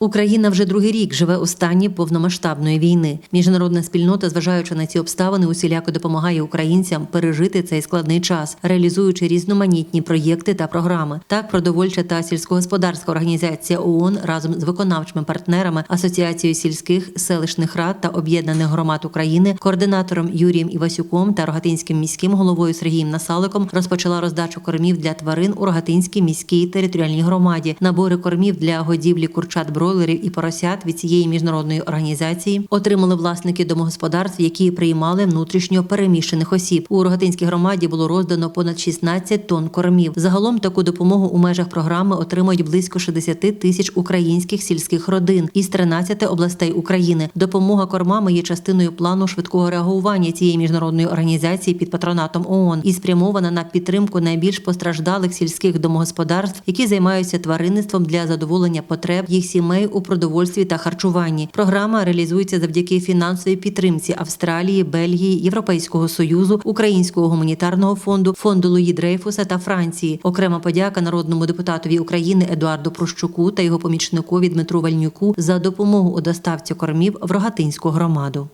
Україна вже другий рік живе у стані повномасштабної війни. Міжнародна спільнота, зважаючи на ці обставини, усіляко допомагає українцям пережити цей складний час, реалізуючи різноманітні проєкти та програми. Так, продовольча та сільськогосподарська організація ООН разом з виконавчими партнерами Асоціацією сільських селищних рад та об'єднаних громад України, координатором Юрієм Івасюком та Рогатинським міським головою Сергієм Насаликом розпочала роздачу кормів для тварин у Рогатинській міській територіальній громаді. Набори кормів для годівлі курчат бройлерів і поросят від цієї міжнародної організації отримали власники домогосподарств, які приймали внутрішньо переміщених осіб. У Рогатинській громаді було роздано понад 16 тонн кормів. Загалом таку допомогу у межах програми отримують близько 60 тисяч українських сільських родин із 13 областей України. Допомога кормами є частиною плану швидкого реагування цієї міжнародної організації під патронатом ООН і спрямована на підтримку найбільш постраждалих сільських домогосподарств, які займаються тваринництвом для задоволення потреб їх сімей у продовольстві та харчуванні. Програма реалізується завдяки фінансовій підтримці Австралії, Бельгії, Європейського союзу, Українського гуманітарного фонду, фонду Луї Дрейфуса та Франції. Окрема подяка народному депутатові України Едуарду Прощуку та його помічникові Дмитру Вальнюку за допомогу у доставці кормів в Рогатинську громаду.